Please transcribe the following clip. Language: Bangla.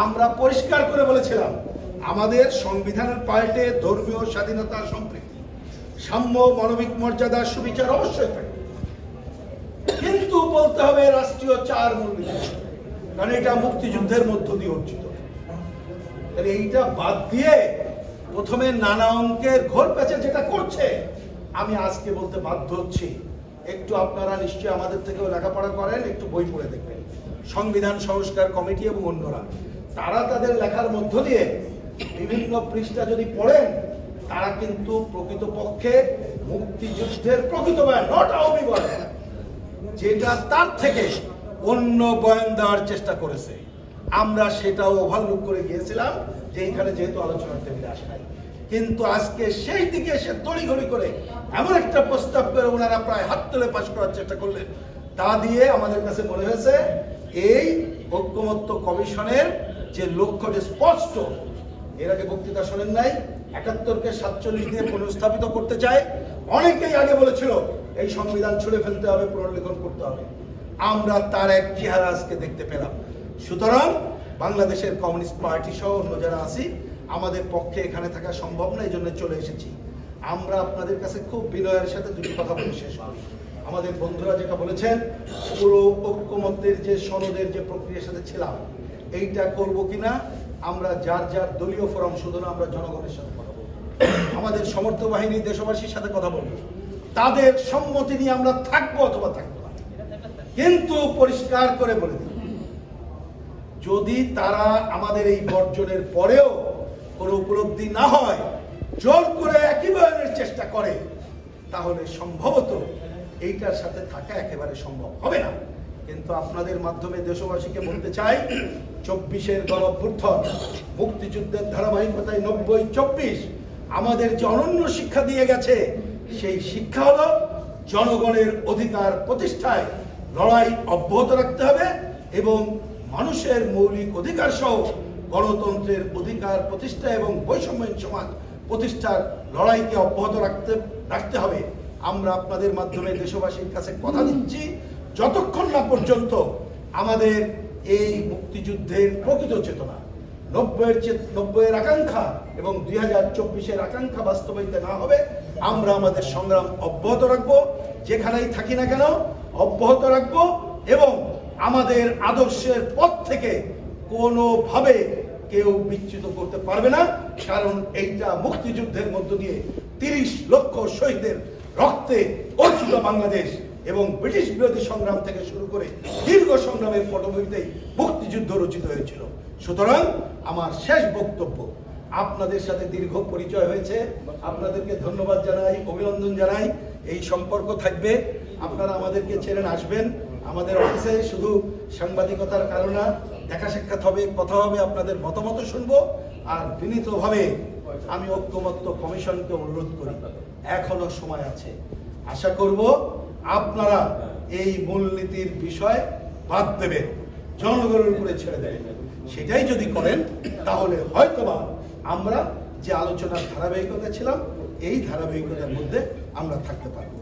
আমরা পরিষ্কার করে বলেছিলাম, আমাদের সংবিধানের পাল্টে ধর্মীয় স্বাধীনতা সম্পৃক্তি সাম্য মানবিক মর্যাদা সুবিচার অবশ্যই থাকবে কিন্তু বলতে হবে রাষ্ট্রীয় চার মূলনীতি কারণ এটা মুক্তিযুদ্ধের মধ্য দিয়ে অর্জিত। এইটা বাদ দিয়ে প্রথমে নানা অঙ্কের ঘোর প্যাচে যেটা করছে, আমি আজকে বলতে বাধ্য হচ্ছি, একটু আপনারা নিশ্চয়ই আমাদের থেকেও লেখাপড়া করেন, একটু বই পড়ে দেখবেন। সংবিধান সংস্কার কমিটি এবং অন্যরা। তারা তাদের লেখার মধ্য দিয়ে বিভিন্ন পৃষ্ঠা যদি পড়েন, তারা কিন্তু প্রকৃতপক্ষে মুক্তিযুদ্ধের প্রকৃত বয়ান নট আওয়ামী বয়ান যেটা তার থেকে অন্য বয়ান দেওয়ার চেষ্টা করেছে। আমরা সেটাও ওভারলুক করে গিয়েছিলাম যে এখানে যেহেতু আলোচনার টেবিলে আসে নাই। কিন্তু আজকে সেই দিকে এসে তড়িঘড়ি করে এমন একটা প্রস্তাব করে ওনারা প্রায় হাত তুলে পাশ করার চেষ্টা করলেন। তা দিয়ে আমাদের কাছে মনে হয়েছে, এই ঐক্যমত্য কমিশনের যে লক্ষ্যটি স্পষ্ট, এর আগে বক্তৃতা শোনেন নাই, একাত্তরকে সাতচল্লিশ দিয়ে পুনঃস্থাপিত করতে চায়, অনেকেই আগে বলেছিল, এই সংবিধান ছুড়ে ফেলতে হবে, পুনর্লেখন করতে হবে। আমরা তার এক চেহারা আজকে দেখতে পেলাম। সুতরাং বাংলাদেশের কমিউনিস্ট পার্টি সহ অন্য যারা আছি, আমাদের পক্ষে এখানে থাকা সম্ভব না এই জন্য চলে এসেছি। আমরা আপনাদের কাছে খুব বিনয়ের সাথে দুটি কথা বলে শেষ করি। আমাদের বন্ধুরা যেটা বলেছেন, পুরো ঐক্যমত্যের যে সনদের যে প্রক্রিয়ার সাথে ছিলাম, এইটা করব কিনা, আমরা যার যার দলীয় ফোরাম শুধু না, আমরা জনগণের সাথে কথা আমাদের সমর্থ বাহিনী দেশবাসীর সাথে কথা বলব। তাদের সম্মতি নিয়ে আমরা থাকব অথবা থাকব না। কিন্তু পরিষ্কার করে বলে দিই, যদি তারা আমাদের এই বর্জনের পরেও কোনো উপলব্ধি না হয়, জোর করে একই চেষ্টা করে, তাহলে সম্ভবত এইটার সাথে থাকা একেবারে সম্ভব হবে না। কিন্তু আপনাদের মাধ্যমে দেশবাসীকে বলতে চাই, চব্বিশের গণঅভ্যুত্থান, মুক্তিযুদ্ধের ধারাবাহিকতায় নব্বই চব্বিশ আমাদের যে অনন্য শিক্ষা দিয়ে গেছে, সেই শিক্ষা হলো জনগণের অধিকার প্রতিষ্ঠায় লড়াই অব্যাহত রাখতে হবে এবং মানুষের মৌলিক অধিকার সহ গণতন্ত্রের অধিকার প্রতিষ্ঠা এবং বৈষম্যহীন সমাজ প্রতিষ্ঠার লড়াইকে অব্যাহত রাখতে রাখতে হবে। আমরা আপনাদের মাধ্যমে দেশবাসীর কাছে কথা দিচ্ছি, যতক্ষণ না পর্যন্ত আমাদের এই মুক্তিযুদ্ধের প্রকৃত চেতনা, নব্বইয়ের নব্বইয়ের আকাঙ্ক্ষা এবং দুই হাজার চব্বিশের আকাঙ্ক্ষা বাস্তবায়িত না হবে, আমরা আমাদের সংগ্রাম অব্যাহত রাখব, যেখানেই থাকি না কেন অব্যাহত রাখব এবং আমাদের আদর্শের পথ থেকে কোনোভাবে কেউ বিচ্যুত করতে পারবে না, কারণ এইটা মুক্তিযুদ্ধের মধ্য দিয়ে তিরিশ লক্ষ শহীদের রক্তে অর্জিত বাংলাদেশ এবং ব্রিটিশ বিরোধী সংগ্রাম থেকে শুরু করে দীর্ঘ সংগ্রামের পটভূমিতেই মুক্তিযুদ্ধ রচিত হয়েছিল। সুতরাং আমার শেষ বক্তব্য, আপনাদের সাথে দীর্ঘ পরিচয় হয়েছে। আপনাদেরকে ধন্যবাদ জানাই, অভিনন্দন জানাই। এই সম্পর্ক থাকবে। আপনারা আমাদেরকে ছেড়ে আসবেন। আমাদের অফিসে শুধু সাংবাদিকতার কারণে দেখা সাক্ষাৎ হবে, কথা হবে, আপনাদের মতামত শুনব। আর বিনীতভাবে আমি ঐক্যমত্য কমিশনকে অনুরোধ করি। এখনও সময় আছে। আশা করব আপনারা এই মূলনীতির বিষয় বাদ দেবেন। জনগণের উপরে ছেড়ে দেবেন। সেটাই যদি করেন, তাহলে হয়তোবা আমরা যে আলোচনার ধারাবাহিকতা ছিলাম, এই ধারাবাহিকতার মধ্যে আমরা থাকতে পারব।